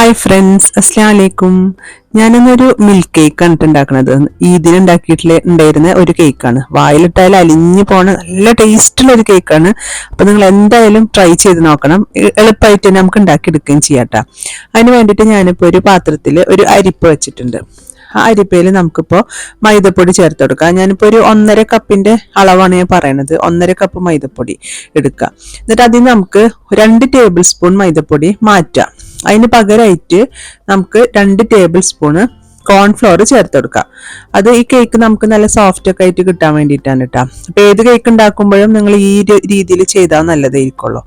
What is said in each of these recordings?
Hi friends അസ്ലാം വലൈക്കും ഞാനിന്നൊരു milk cake ആണ് ഉണ്ടാക്കുന്നത് ഈദിന് ഉണ്ടാക്കിയിട്ടുള്ള ഉണ്ടായിരുന്ന ഒരു കേക്കാണ് വായിലിട്ടായാലും അലിഞ്ഞു പോണ നല്ല ടേസ്റ്റുള്ള ഒരു കേക്കാണ് അപ്പം നിങ്ങൾ എന്തായാലും ട്രൈ ചെയ്ത് നോക്കണം. എളുപ്പമായിട്ട് തന്നെ നമുക്ക് ഉണ്ടാക്കിയെടുക്കുകയും ചെയ്യാട്ടോ അതിന് വേണ്ടിയിട്ട് ഞാനിപ്പോൾ ഒരു പാത്രത്തിൽ ഒരു അരിപ്പ് വെച്ചിട്ടുണ്ട്. ആ അരിപ്പയിൽ നമുക്കിപ്പോൾ മൈദപ്പൊടി ചേർത്ത് കൊടുക്കാം. ഞാനിപ്പോൾ ഒരു ഒന്നര കപ്പിന്റെ അളവാണ് ഞാൻ പറയണത്. ഒന്നര കപ്പ് മൈദപ്പൊടി എടുക്കുക എന്നിട്ട് അതിൽ നമുക്ക് രണ്ട് ടേബിൾ സ്പൂൺ മൈദപ്പൊടി മാറ്റാം. അതിന് പകരമായിട്ട് നമുക്ക് രണ്ട് ടേബിൾ സ്പൂണ് കോൺഫ്ലോർ ചേർത്ത് കൊടുക്കാം. അത് ഈ കേക്ക് നമുക്ക് നല്ല സോഫ്റ്റ് ഒക്കെ ആയിട്ട് കിട്ടാൻ വേണ്ടിയിട്ടാണ് കേട്ടോ അപ്പോൾ ഏത് കേക്ക് ഉണ്ടാക്കുമ്പോഴും നിങ്ങൾ ഈ രീതിയിൽ ചെയ്താൽ നല്ലതായിരിക്കുള്ളൂ.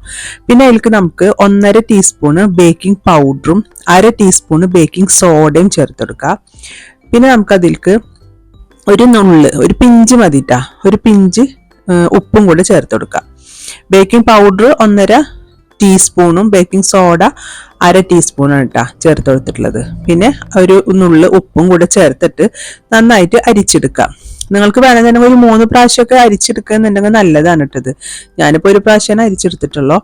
പിന്നെ അതിൽക്ക് നമുക്ക് ഒന്നര ടീസ്പൂണ് ബേക്കിംഗ് പൗഡറും അര ടീസ്പൂണ് ബേക്കിംഗ് സോഡയും ചേർത്ത് കൊടുക്കാം. പിന്നെ നമുക്ക് അതിലേക്ക് ഒരു നുള്ള് ഒരു പിഞ്ച് മതിട്ടാ ഒരു പിഞ്ച് ഉപ്പും കൂടെ ചേർത്ത് കൊടുക്കുക ബേക്കിംഗ് പൗഡർ ഒന്നര ടീസ്പൂണും ബേക്കിംഗ് സോഡ അര ടീസ്പൂണാണ് കേട്ടോ ചേർത്ത് കൊടുത്തിട്ടുള്ളത് പിന്നെ ഒരു നുള്ള് ഉപ്പും കൂടെ ചേർത്തിട്ട് നന്നായിട്ട് അരിച്ചെടുക്കാം. നിങ്ങൾക്ക് വേണമെന്നുണ്ടെങ്കിൽ ഒരു മൂന്ന് പ്രാവശ്യമൊക്കെ അരിച്ചെടുക്കുന്നുണ്ടെങ്കിൽ നല്ലതാണ് കേട്ടത് ഞാനിപ്പോൾ ഒരു പ്രാവശ്യമാണ് അരിച്ചെടുത്തിട്ടുള്ളൂ.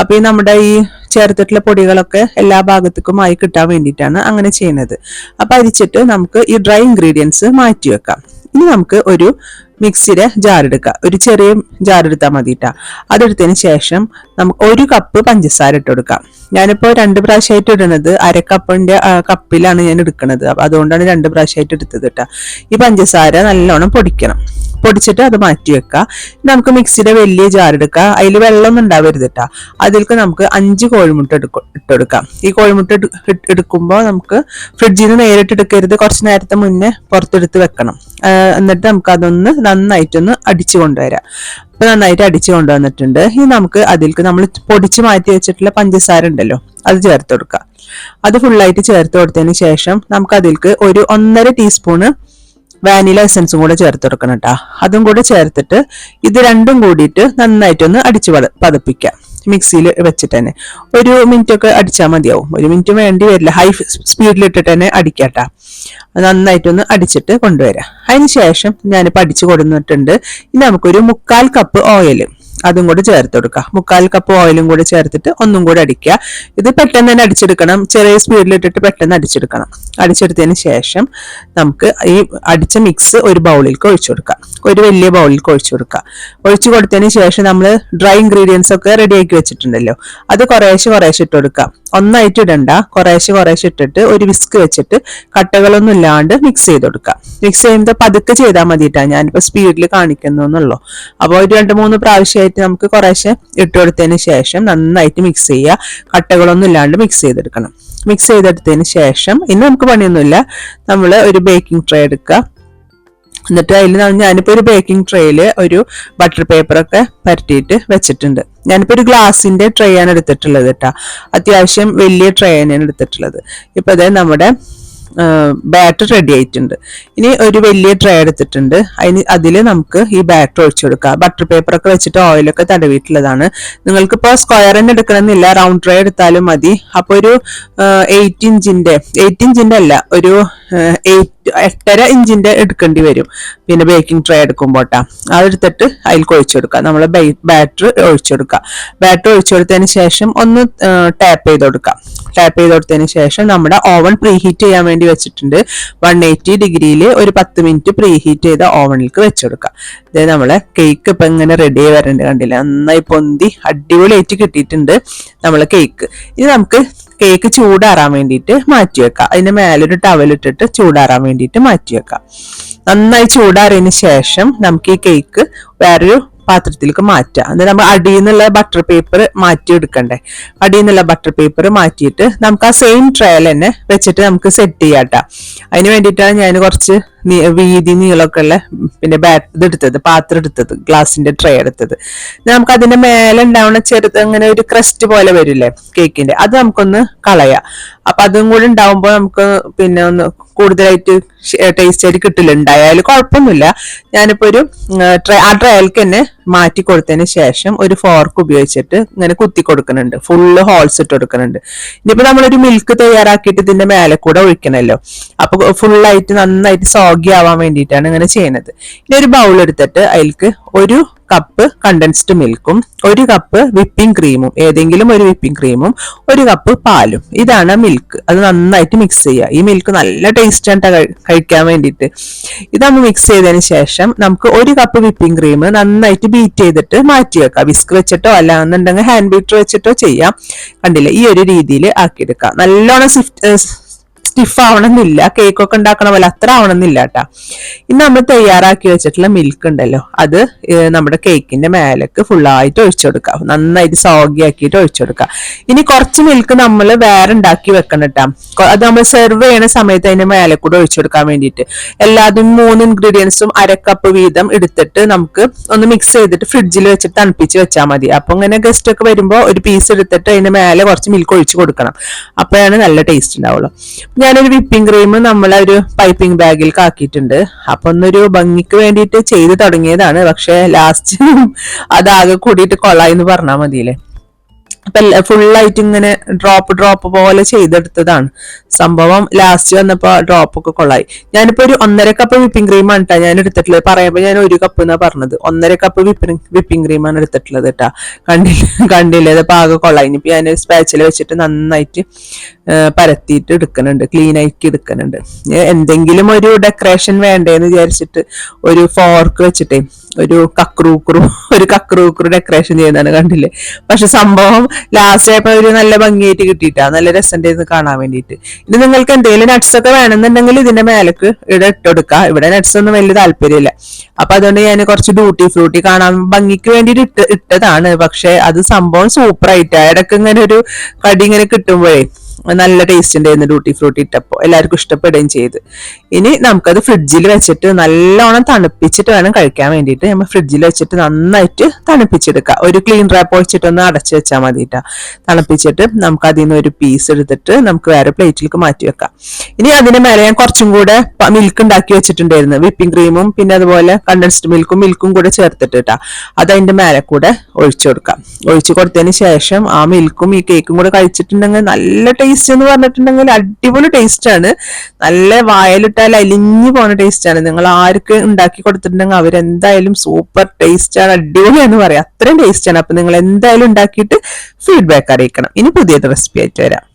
അപ്പോൾ ഈ നമ്മുടെ ഈ ചേർത്തിട്ടുള്ള പൊടികളൊക്കെ എല്ലാ ഭാഗത്തേക്കും ആയി കിട്ടാൻ വേണ്ടിയിട്ടാണ് അങ്ങനെ ചെയ്യുന്നത്. അപ്പോൾ അരിച്ചിട്ട് നമുക്ക് ഈ ഡ്രൈ ഇൻഗ്രീഡിയൻസ് മാറ്റി വെക്കാം. ഇനി നമുക്ക് ഒരു മിക്സിയുടെ ജാർ എടുക്കുക ഒരു ചെറിയ ജാർ എടുത്താൽ മതി കേട്ടോ അതെടുത്തതിന് ശേഷം നമുക്ക് ഒരു കപ്പ് പഞ്ചസാര ഇട്ട് കൊടുക്കാം. ഞാനിപ്പോൾ രണ്ട് പ്രാവശ്യമായിട്ട് ഇടുന്നത് അരക്കപ്പിന്റെ കപ്പിലാണ് ഞാൻ എടുക്കുന്നത് അതുകൊണ്ടാണ് രണ്ട് പ്രാവശ്യമായിട്ട് എടുത്തത് കേട്ടോ ഈ പഞ്ചസാര നല്ലോണം പൊടിക്കണം. പൊടിച്ചിട്ട് അത് മാറ്റി വെക്കാം. നമുക്ക് മിക്സിയുടെ വലിയ ജാർ എടുക്കുക അതിൽ വെള്ളമൊന്നും ഉണ്ടാവരുത് കേട്ടോ അതിലേക്ക് നമുക്ക് അഞ്ച് കോഴിമുട്ട എടുക്കും ഇട്ടെടുക്കാം ഈ കോഴിമുട്ട എടുക്കുമ്പോൾ നമുക്ക് ഫ്രിഡ്ജിൽ നിന്ന് നേരിട്ട് എടുക്കരുത്. കുറച്ച് നേരത്തെ മുന്നേ പുറത്തെടുത്ത് വെക്കണം. എന്നിട്ട് നമുക്ക് അതൊന്ന് നന്നായിട്ടൊന്ന് അടിച്ചു കൊണ്ടുവരാം. അപ്പൊ നന്നായിട്ട് അടിച്ചു കൊണ്ടുവന്നിട്ടുണ്ട്. ഇനി നമുക്ക് അതിൽക്ക് നമ്മൾ പൊടിച്ച് മാറ്റി വെച്ചിട്ടുള്ള പഞ്ചസാര ഉണ്ടല്ലോ അത് ചേർത്ത് കൊടുക്കുക അത് ഫുള്ളായിട്ട് ചേർത്ത് കൊടുത്തതിന് ശേഷം നമുക്ക് അതിൽക്ക് ഒരു ഒന്നര ടീസ്പൂണ് വാനില എസൻസും കൂടെ ചേർത്ത് കൊടുക്കണം കേട്ടോ അതും കൂടെ ചേർത്തിട്ട് ഇത് രണ്ടും കൂടിയിട്ട് നന്നായിട്ടൊന്ന് അടിച്ചു പത പതപ്പിക്കാം. മിക്സിയിൽ വെച്ചിട്ട് തന്നെ. ഒരു മിനിറ്റ് ഒക്കെ അടിച്ചാൽ മതിയാവും. ഒരു മിനിറ്റ് വേണ്ടി വരില്ല. ഹൈ സ്പീഡിൽ ഇട്ടിട്ട് തന്നെ അടിക്കാട്ടാ നന്നായിട്ടൊന്ന് അടിച്ചിട്ട് കൊണ്ടുവരാം. അതിന് ശേഷം ഞാനിപ്പോൾ അടിച്ചു കൊടുത്തിട്ടുണ്ട് ഇനി നമുക്കൊരു മുക്കാൽ കപ്പ് ഓയിൽ അതും കൂടെ ചേർത്ത് കൊടുക്കുക. മുക്കാൽ കപ്പ് ഓയിലും കൂടി ചേർത്തിട്ട് ഒന്നും കൂടെ അടിക്കുക. ഇത് പെട്ടെന്ന് തന്നെ അടിച്ചെടുക്കണം. ചെറിയ സ്പീഡിൽ ഇട്ടിട്ട് പെട്ടെന്ന് അടിച്ചെടുക്കണം. അടിച്ചെടുത്തതിന് ശേഷം നമുക്ക് ഈ അടിച്ച മിക്സ് ഒരു ബൗളിലേക്ക് ഒഴിച്ചു കൊടുക്കാം. ഒരു വലിയ ബൗളിലേക്ക് ഒഴിച്ചു കൊടുക്കുക ഒഴിച്ചു കൊടുത്തതിന് ശേഷം നമ്മൾ ഡ്രൈ ഇൻഗ്രീഡിയൻസ് ഒക്കെ റെഡിയാക്കി വെച്ചിട്ടുണ്ടല്ലോ. അത് കുറേശ്ശെ കുറേശ്ശെ ഇട്ട് കൊടുക്കാം. ഒന്നായിട്ട് ഇടണ്ട. കുറേശ്ശെ കുറേശ്ശെ ഇട്ടിട്ട് ഒരു വിസ്ക് വെച്ചിട്ട് കട്ടകളൊന്നും ഇല്ലാണ്ട് മിക്സ് ചെയ്ത് കൊടുക്കുക മിക്സ് ചെയ്യുമ്പോൾ പതുക്കെ ചെയ്താൽ മതിയിട്ടാണ് ഞാനിപ്പോൾ സ്പീഡിൽ കാണിക്കുന്നു എന്നുള്ളൂ അപ്പോൾ ഒരു രണ്ട് മൂന്ന് പ്രാവശ്യമായിട്ട് നമുക്ക് കുറേശ്ശെ ഇട്ട് കൊടുത്തതിന് ശേഷം നന്നായിട്ട് മിക്സ് ചെയ്യുക കട്ടകളൊന്നും ഇല്ലാണ്ട് മിക്സ് ചെയ്തെടുക്കണം. മിക്സ് ചെയ്തെടുത്തതിന് ശേഷം ഇനി നമുക്ക് പണിയൊന്നുമില്ല. നമ്മൾ ഒരു ബേക്കിംഗ് ട്രേ എടുക്കുക. എന്നിട്ട് അതിൽ ഞാനിപ്പോൾ ഒരു ബേക്കിംഗ് ട്രേയിൽ ഒരു ബട്ടർ പേപ്പറൊക്കെ പരട്ടിയിട്ട് വെച്ചിട്ടുണ്ട്. ഞാനിപ്പോൾ ഒരു ഗ്ലാസിന്റെ ട്രേ ആണ് എടുത്തിട്ടുള്ളത് കേട്ടോ അത്യാവശ്യം വലിയ ട്രേ തന്നെയാണ് എടുത്തിട്ടുള്ളത്. ഇപ്പോൾ അതെ നമ്മുടെ ബാറ്റർ റെഡി ആയിട്ടുണ്ട്. ഇനി ഒരു വലിയ ട്രേ എടുത്തിട്ടുണ്ട്. അതിന് അതിൽ നമുക്ക് ഈ ബാറ്റർ ഒഴിച്ചു കൊടുക്കാം. ബട്ടർ പേപ്പറൊക്കെ വെച്ചിട്ട് ഓയിലൊക്കെ തടവിയിട്ടുള്ളതാണ്. നിങ്ങൾക്ക് ഇപ്പോൾ സ്ക്വയർ തന്നെ എടുക്കണമെന്നില്ല. റൗണ്ട് ട്രേ എടുത്താലും മതി. അപ്പോൾ ഒരു എയ്റ്റ് ഇഞ്ചിന്റെ എയ്റ്റ് ഇഞ്ചിന്റെ അല്ല ഒരു എട്ടര ഇഞ്ചിന്റെ എടുക്കേണ്ടി വരും. പിന്നെ ബേക്കിംഗ് ട്രേ കേട്ടോ അതെടുത്തിട്ട് അതിൽ ഒഴിച്ചു കൊടുക്കുക നമ്മൾ ബാറ്റർ ഒഴിച്ചെടുക്കുക. ബാറ്റർ ഒഴിച്ചു ശേഷം ഒന്ന് ടാപ്പ് ചെയ്ത് കൊടുക്കുക ടാപ്പ് ചെയ്ത് കൊടുത്തതിന് ശേഷം നമ്മുടെ ഓവൺ പ്രീ ഹീറ്റ് ചെയ്യാൻ വേണ്ടി വെച്ചിട്ടുണ്ട്. വൺ എയ്റ്റി ഡിഗ്രിയിൽ ഒരു പത്ത് മിനിറ്റ് പ്രീ ഹീറ്റ് ചെയ്ത ഓവണിലേക്ക് വെച്ചെടുക്കുക. ഇത് നമ്മളെ കേക്ക് ഇപ്പം ഇങ്ങനെ റെഡി ആയി വരേണ്ട കണ്ടില്ല? നന്നായി പൊന്തി അടിപൊളിയായിട്ട് കിട്ടിയിട്ടുണ്ട് നമ്മളെ കേക്ക് ഇനി നമുക്ക് കേക്ക് ചൂടാറാൻ വേണ്ടിയിട്ട് മാറ്റി വെക്കാം അതിന് മേലൊരു ടവൽ ഇട്ടിട്ട് ചൂടാറാൻ വേണ്ടിയിട്ട് മാറ്റി വെക്കാം നന്നായി ചൂടാറിയതിന് ശേഷം നമുക്ക് ഈ കേക്ക് വേറൊരു പാത്രത്തിലേക്ക് മാറ്റുക. എന്നിട്ട് നമ്മൾ അടിയിൽ നിന്നുള്ള ബട്ടർ പേപ്പർ മാറ്റി എടുക്കണ്ടേ അടിയിൽ നിന്നുള്ള ബട്ടർ പേപ്പർ മാറ്റിയിട്ട് നമുക്ക് ആ സെയിം ട്രയൽ തന്നെ വെച്ചിട്ട് നമുക്ക് സെറ്റ് ചെയ്യാം കേട്ടോ. അതിന് വേണ്ടിയിട്ടാണ് ഞാൻ കുറച്ച് വീതി നീളമൊക്കെ ഉള്ള പിന്നെ ബാറ്റ് ഇതെടുത്തത് പാത്രം എടുത്തത് ഗ്ലാസിന്റെ ട്രേ എടുത്തത്. നമുക്ക് അതിന്റെ മേലെ ഉണ്ടാവുന്ന ചെറുത് അങ്ങനെ ഒരു ക്രസ്റ്റ് പോലെ വരില്ലേ കേക്കിന്റെ അത് നമുക്കൊന്ന് കളയാം. അപ്പൊ അതും കൂടി ഉണ്ടാവുമ്പോൾ നമുക്ക് പിന്നെ ഒന്ന് കൂടുതലായിട്ട് ടേസ്റ്റ് ആയിട്ട് കിട്ടില്ല. ഉണ്ടായാലും കുഴപ്പമൊന്നുമില്ല. ഞാനിപ്പോ ഒരു ആ ട്രയൽക്ക് തന്നെ മാറ്റി കൊടുത്തതിന് ശേഷം ഒരു ഫോർക്ക് ഉപയോഗിച്ചിട്ട് ഇങ്ങനെ കുത്തി കൊടുക്കുന്നുണ്ട്. ഫുള്ള് ഹോൾസ് ഇട്ട് കൊടുക്കുന്നുണ്ട്. ഇനിയിപ്പോ നമ്മളൊരു മിൽക്ക് തയ്യാറാക്കിയിട്ട് ഇതിന്റെ മേലെ കൂടെ ഒഴിക്കണല്ലോ. അപ്പൊ ഫുള്ളായിട്ട് നന്നായിട്ട് സോഗി ആവാൻ വേണ്ടിയിട്ടാണ് ഇങ്ങനെ ചെയ്യുന്നത് ഇനി ഒരു ബൗൾ എടുത്തിട്ട് അതിൽക്ക് ഒരു കപ്പ് കണ്ടൻസ്ഡ് മിൽക്കും ഒരു കപ്പ് വിപ്പിംഗ് ക്രീമും ഏതെങ്കിലും ഒരു വിപ്പിംഗ് ക്രീമും ഒരു കപ്പ് പാലും. ഇതാണ് മിൽക്ക് അത് നന്നായിട്ട് മിക്സ് ചെയ്യുക. ഈ മിൽക്ക് നല്ല ടേസ്റ്റ് ആണ് കഴിക്കാൻ വേണ്ടിയിട്ട്. ഇത് നമ്മൾ മിക്സ് ചെയ്തതിന് ശേഷം നമുക്ക് ഒരു കപ്പ് വിപ്പിംഗ് ക്രീം നന്നായിട്ട് ബീറ്റ് ചെയ്തിട്ട് മാറ്റി വെക്കാം. വിസ്ക് വെച്ചിട്ടോ അല്ലാന്നുണ്ടെങ്കിൽ ഹാൻഡ് ബീറ്റർ വെച്ചിട്ടോ ചെയ്യാം. കണ്ടില്ല? ഈ ഒരു രീതിയിൽ ആക്കിയെടുക്കാം. നല്ലോണം സ്വിഫ്റ്റ് സ്റ്റിഫ് ആവണമെന്നില്ല കേക്ക് ഒക്കെ ഉണ്ടാക്കണ പോലെ അത്ര ആവണമെന്നില്ല കേട്ടാ ഇന്ന് നമ്മൾ തയ്യാറാക്കി വെച്ചിട്ടുള്ള മിൽക്ക് ഉണ്ടല്ലോ അത് നമ്മുടെ കേക്കിന്റെ മേലേക്ക് ഫുള്ളായിട്ട് ഒഴിച്ചു കൊടുക്കാം. നന്നായിട്ട് സോഗിയാക്കിയിട്ട് ഒഴിച്ചു കൊടുക്കാം. ഇനി കുറച്ച് മിൽക്ക് നമ്മൾ വേറെ ഉണ്ടാക്കി വെക്കണം കേട്ടാ അത് നമ്മൾ സെർവ് ചെയ്യണ സമയത്ത് അതിന്റെ മേലെ കൂടെ ഒഴിച്ചു കൊടുക്കാൻ വേണ്ടിയിട്ട്. എല്ലാതും മൂന്ന് ഇൻഗ്രീഡിയൻസും അരക്കപ്പ് വീതം എടുത്തിട്ട് നമുക്ക് ഒന്ന് മിക്സ് ചെയ്തിട്ട് ഫ്രിഡ്ജിൽ വെച്ചിട്ട് തണുപ്പിച്ച് വെച്ചാൽ മതി. അപ്പൊ ഇങ്ങനെ ഗസ്റ്റ് ഒക്കെ വരുമ്പോൾ ഒരു പീസ് എടുത്തിട്ട് അതിന്റെ മേലെ കുറച്ച് മിൽക്ക് ഒഴിച്ചു കൊടുക്കണം. അപ്പോഴാണ് നല്ല ടേസ്റ്റ് ഉണ്ടാവുള്ളൂ. ഞാനൊരു വിപ്പിംഗ് ക്രീം നമ്മളൊരു പൈപ്പിംഗ് ബാഗിൽ കാക്കിയിട്ടുണ്ട്. അപ്പൊ ഒന്നൊരു ഭംഗിക്ക് വേണ്ടിയിട്ട് ചെയ്ത് തുടങ്ങിയതാണ്. പക്ഷെ ലാസ്റ്റ് അതാകെ കൂടിയിട്ട് കൊള്ളായി എന്ന് പറഞ്ഞാൽ മതിയല്ലേ? അപ്പൊ ഫുള്ളായിട്ട് ഇങ്ങനെ ഡ്രോപ്പ് ഡ്രോപ്പ് പോലെ ചെയ്തെടുത്തതാണ്. സംഭവം ലാസ്റ്റ് വന്നപ്പോ ഡ്രോപ്പ് ഒക്കെ കൊള്ളായി. ഞാനിപ്പോ ഒരു ഒന്നര കപ്പ് വിപ്പിംഗ് ക്രീമാണ് കേട്ടോ ഞാൻ എടുത്തിട്ടുള്ളത്. പറയുമ്പോ ഞാൻ ഒരു കപ്പ് എന്നാ പറഞ്ഞത്. ഒന്നര കപ്പ് വിപ്പിംഗ് വിപ്പിംഗ് ക്രീമാണ് എടുത്തിട്ടുള്ളത് കേട്ടോ കണ്ടില്ല കണ്ടില്ല. ഇത് പാകം കൊള്ളായി. ഇനിയിപ്പോ ഞാൻ സ്പാച്ചിൽ വെച്ചിട്ട് നന്നായിട്ട് പരത്തിയിട്ട് എടുക്കുന്നുണ്ട്. ക്ലീൻ ആക്കി എടുക്കുന്നുണ്ട്. എന്തെങ്കിലും ഒരു ഡെക്കറേഷൻ വേണ്ടേന്ന് വിചാരിച്ചിട്ട് ഒരു ഫോർക്ക് വെച്ചിട്ടേ ഒരു കക്രൂക്രു ഒരു കക്രൂക്രു ഡെക്കറേഷൻ ചെയ്യുന്നതാണ് കണ്ടില്ലേ? പക്ഷെ സംഭവം ലാസ്റ്റ് ആയപ്പോ ഒരു നല്ല ഭംഗിയായിട്ട് കിട്ടിയിട്ടാ. നല്ല രസമുണ്ടായിരുന്നു കാണാൻ വേണ്ടിയിട്ട്. ഇനി നിങ്ങൾക്ക് എന്തെങ്കിലും നട്ട്സ് ഒക്കെ വേണമെന്നുണ്ടെങ്കിൽ ഇതിന്റെ മേലക്ക് ഇവിടെ ഇട്ടെടുക്കുക ഇവിടെ നട്ട്സ് ഒന്നും വലിയ താല്പര്യമില്ല. അപ്പൊ അതുകൊണ്ട് ഞാൻ കുറച്ച് ഡ്യൂട്ടി ഫ്രൂട്ടി കാണാൻ ഭംഗിക്ക് വേണ്ടിയിട്ട് ഇട്ട് ഇട്ടതാണ്. പക്ഷെ അത് സംഭവം സൂപ്പർ ആയിട്ടാ. ഇടയ്ക്ക് ഇങ്ങനെ ഒരു കടി ഇങ്ങനെ കിട്ടുമ്പോഴേ നല്ല ടേസ്റ്റ് ഉണ്ടായിരുന്നു ഡ്യൂട്ടി ഫ്രൂട്ടി ഇട്ടപ്പോൾ എല്ലാവർക്കും ഇഷ്ടപ്പെടുകയും ചെയ്ത്. ഇനി നമുക്കത് ഫ്രിഡ്ജിൽ വെച്ചിട്ട് നല്ലോണം തണുപ്പിച്ചിട്ട് വേണം കഴിക്കാൻ വേണ്ടിയിട്ട്. നമ്മൾ ഫ്രിഡ്ജിൽ വെച്ചിട്ട് നന്നായിട്ട് തണുപ്പിച്ചെടുക്കുക ഒരു ക്ലീൻ റാപ്പ് ഒഴിച്ചിട്ടൊന്ന് അടച്ചു വെച്ചാൽ മതിട്ടാ തണുപ്പിച്ചിട്ട് നമുക്ക് അതിൽ നിന്ന് ഒരു പീസ് എടുത്തിട്ട് നമുക്ക് വേറെ പ്ലേറ്റിലേക്ക് മാറ്റി വെക്കാം. ഇനി അതിന് മേലെ ഞാൻ കുറച്ചും കൂടെ മിൽക്ക് ഉണ്ടാക്കി വെച്ചിട്ടുണ്ടായിരുന്നു. വിപ്പിംഗ് ക്രീമും പിന്നെ അതുപോലെ കണ്ടൻസ്ഡ് മിൽക്കും മിൽക്കും കൂടെ ചേർത്തിട്ട് കേട്ടാ അത് അതിന്റെ മേലെ കൂടെ ഒഴിച്ചു കൊടുക്കാം. ഒഴിച്ചു കൊടുത്തതിന് ശേഷം ആ മിൽക്കും ഈ കേക്കും കൂടെ കഴിച്ചിട്ടുണ്ടെങ്കിൽ നല്ല ടേസ്റ്റ് എന്ന് പറഞ്ഞിട്ടുണ്ടെങ്കിൽ അടിപൊളി ടേസ്റ്റ് ആണ്. നല്ല വായലിട്ടാൽ അലിഞ്ഞു പോണ ടേസ്റ്റ് ആണ്. നിങ്ങൾ ആർക്ക് ഉണ്ടാക്കി കൊടുത്തിട്ടുണ്ടെങ്കിൽ അവരെന്തായാലും സൂപ്പർ ടേസ്റ്റ് ആണ് അടിപൊളി എന്ന് പറയാം. അത്രയും ടേസ്റ്റ് ആണ്. അപ്പൊ നിങ്ങൾ എന്തായാലും ഉണ്ടാക്കിയിട്ട് ഫീഡ്ബാക്ക് അറിയിക്കണം. ഇനി പുതിയൊരു റെസിപ്പി ആയിട്ട് വരാം.